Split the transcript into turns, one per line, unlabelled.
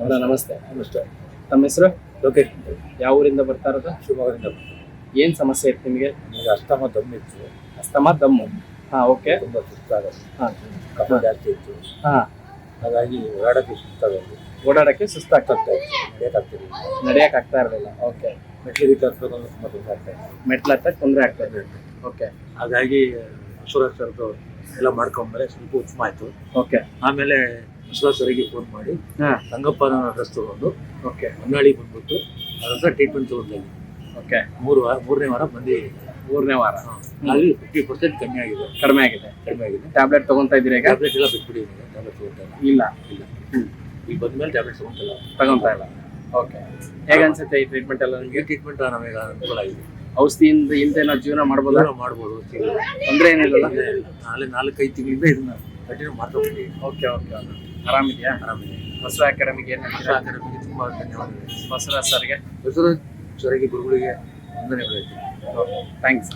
ಅಣ್ಣ ನಮಸ್ತೆ
ನಮಸ್ತೆ.
ತಮ್ಮ ಹೆಸರು?
ಲೋಕೇಶ್
ಯಾವ ಊರಿಂದ ಬರ್ತಾ ಇರೋದು?
ಶಿವಮೊಗ್ಗದಿಂದ
ಏನು ಸಮಸ್ಯೆ ಇತ್ತು ನಿಮಗೆ?
ನಿಮಗೆ ಅಸ್ತಮ ದಮ್ಮಿತ್ತು
ಅಸ್ತಮಾ ದಮ್ಮು. ಹಾ ಓಕೆ.
ತುಂಬ ಸುಸ್ತಾಗೋದು
ಹಾಂ.
ಕಫ ಜಾಸ್ತಿ ಇತ್ತು.
ಹಾ.
ಹಾಗಾಗಿ ಓಡಾಡೋಕ್ಕೆ ಸುಸ್ತಾಗೋದು
ಓಡಾಡಕ್ಕೆ ಸುಸ್ತಾಗ್ತದೆ
ನಡೆಯಕ್ಕಾಗ್ತೀವಿ
ನಡೆಯಕ್ಕೆ ಆಗ್ತಾ ಇರಲಿಲ್ಲ. ಓಕೆ.
ಮೆಟ್ಲಿಗೆ ಕರ್ಸೋದು ತುಂಬ ತೊಂದರೆ ಆಗ್ತಾ ಇದೆ
ಮೆಟ್ಲ ಹತ್ತಕ್ ತೊಂದರೆ ಆಗ್ತದೆ ಓಕೆ.
ಹಾಗಾಗಿ ಸುರಕ್ಷರದ್ದು ಎಲ್ಲ ಮಾಡ್ಕೊಂಡ್ಮೇಲೆ ಸ್ವಲ್ಪ ಉತ್ತಮ ಆಯಿತು.
ಓಕೆ.
ಆಮೇಲೆ ಸರಿಗೆ ಫೋನ್ ಮಾಡಿ.
ರಂಗಪ್ಪ
ರಂಗಪ್ಪನ ಅಡ್ರೆಸ್ ತಗೊಂಡು
ಓಕೆ
ಹೊನ್ನಾಳಿ ಬಂದ್ಬಿಟ್ಟು ಹತ್ರ ಟ್ರೀಟ್ಮೆಂಟ್ ಇದ್ದೀನಿ.
ಓಕೆ
ಮೂರು ವಾರ ಮೂರನೇ ವಾರ ಬಂದಿದ್ದೀನಿ
ಮೂರನೇ ವಾರ.
ಅಲ್ಲಿ ಫಿಫ್ಟಿ ಪರ್ಸೆಂಟ್ ಕಮ್ಮಿ ಆಗಿದೆ.
ಕಡಿಮೆ ಆಗಿದೆ.
ಕಡಿಮೆ ಆಗಿದೆ.
ಟ್ಯಾಬ್ಲೆಟ್ ತಗೊಂತಾ ಇದ್ದೀರಾ ಈಗ?
ಟ್ಯಾಬ್ಲೆಟ್ ಎಲ್ಲ ಬಿಟ್ಬಿಟ್ಟಿದ್ದೀನಿ. ಟ್ಯಾಬ್ಲೆಟ್ ತಗೊಂತಾ ಇಲ್ಲ.
ಇಲ್ಲ.
ಇಲ್ಲ.
ಹ್ಮ್.
ಈಗ ಬಂದ್ಮೇಲೆ ಟ್ಯಾಬ್ಲೆಟ್ ತಗೊಂತಿಲ್ಲ
ತಗೊಂತಾ ಇಲ್ಲ. ಓಕೆ ಹೇಗೆ ಅನ್ಸುತ್ತೆ ಈ ಟ್ರೀಟ್ಮೆಂಟ್ ಎಲ್ಲ ನಿಮಗೆ?
ಈ ಟ್ರೀಟ್ಮೆಂಟ್ ನಮಗೆ ಅನುಕೂಲ ಆಗಿದೆ.
ಔಷಧಿಯಿಂದ ಇಲ್ದೆ ನಾವು ಜೀವನ ಮಾಡ್ಬೋದಾ?
ಜೀವನ ಮಾಡ್ಬೋದು. ಅಂದ್ರೆ
ತೊಂದರೆ ಏನಿಲ್ಲ.
ನಾಳೆ ನಾಲ್ಕೈದು ತಿಂಗಳಿಂದ ಇದನ್ನ ಕಂಟಿನ್ಯೂ ಮಾಡ್ಕೊಂಡು
ಓಕೆ ಓಕೆ ಆರಾಮಿದೆಯಾ
ಆರಾಮಿದೆ
ಹೊಸ ಅಕಾಡೆಮಿಗೆ ಏನು
ಆಶಾ ಅಕಾಡೆಮಿಗೆ ತುಂಬ ಧನ್ಯವಾದಗಳು
ಬಸವರಾಜ್ ಸರ್ಗೆ
ಹೆಸರು ಸರಿಗೆ ಗುರುಗಳಿಗೆ ವಂದನೆಗಳು
ಥ್ಯಾಂಕ್ಸ್